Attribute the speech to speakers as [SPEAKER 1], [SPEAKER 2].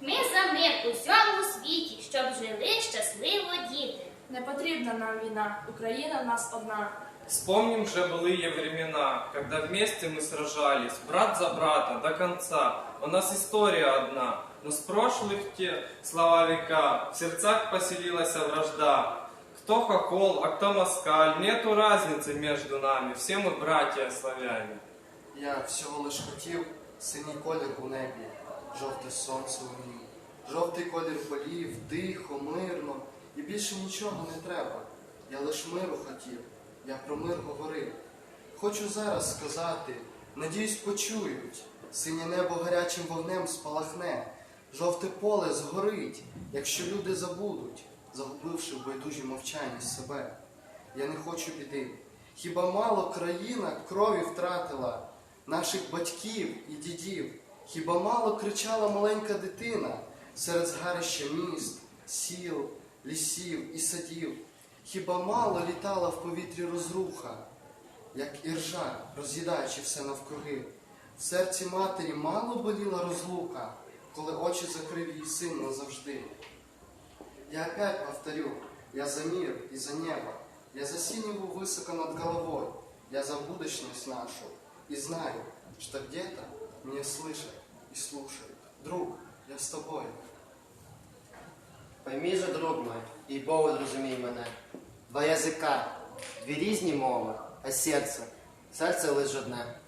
[SPEAKER 1] Ми за мир у всьому світі, щоб жили щасливо діти.
[SPEAKER 2] Не потрібна нам війна, Україна в нас одна.
[SPEAKER 3] Вспомним же былые времена, когда вместе мы сражались, брат за брата, до конца. У нас история одна, но с прошлых те слова века в сердцах поселилась вражда. Кто хохол, а кто москаль, нету разницы между нами, все мы братья славяне.
[SPEAKER 4] Я всього лиш хотів синій колір у небі, жовте сонце у ній, жовтий колір полів, тихо, мирно, і більше нічого не треба. Я лиш миру хотів, я про мир говорив. Хочу зараз сказати, надіюсь, почують. Синє небо гарячим вогнем спалахне, жовте поле згорить, якщо люди забудуть, загубивши в байдужій мовчанні себе. Я не хочу біди. Хіба мало країна крові втратила наших батьків і дідів? Хіба мало кричала маленька дитина серед згарища міст, сіл, лісів і садів? Хіба мало літала в повітрі розруха, як іржа, роз'їдаючи все навкруги? В серці матері мало боліла розлука, коли очі закрив її син назавжди. Я опять повторю, я за мир и за небо, я за синеву высоко над головой, я за будущность нашу, и знаю, что где-то меня слышат и слушают. Друг, я с тобой.
[SPEAKER 5] Поймій же, друг мой, і Богу зрозумій мене. Два язика, дві різні мови, а серце, серце лише одне.